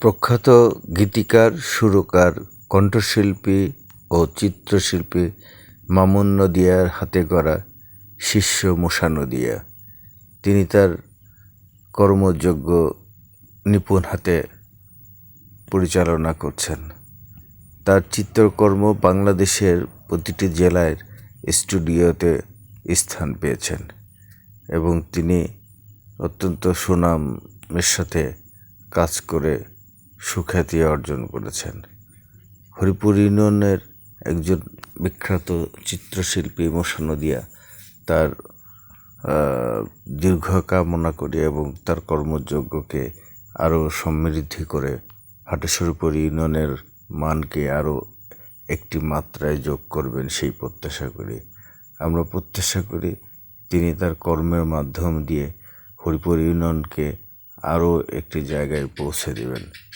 প্রখ্যাত গীতিকার, সুরকার, কণ্ঠশিল্পী ও চিত্রশিল্পী মামুন নদিয়ার হাতে গড়া শিষ্য মূষা নদিয়া। তিনি তার কর্মযোগ্য নিপুণ হাতে পরিচালনা করছেন। তার চিত্রকর্ম বাংলাদেশের প্রতিটি জেলায় স্টুডিওতে স্থান পেয়েছেন এবং তিনি অত্যন্ত সুনামের সাথে কাজ করে সুখ্যাতি অর্জন করেছেন। হরিপুর ইউনিয়নের একজন বিখ্যাত চিত্রশিল্পী মশা নদিয়া তার দীর্ঘ কামনা করি এবং তার কর্মযজ্ঞকে আরও সমৃদ্ধি করে হাটেশ্বরপুর ইউনিয়নের মানকে আরও একটি মাত্রায় যোগ করবেন সেই প্রত্যাশা করি। আমরা প্রত্যাশা করি তিনি তার কর্মের মাধ্যম দিয়ে হরিপুর ইউনিয়নকে আরও একটি জায়গায় পৌঁছে দেবেন।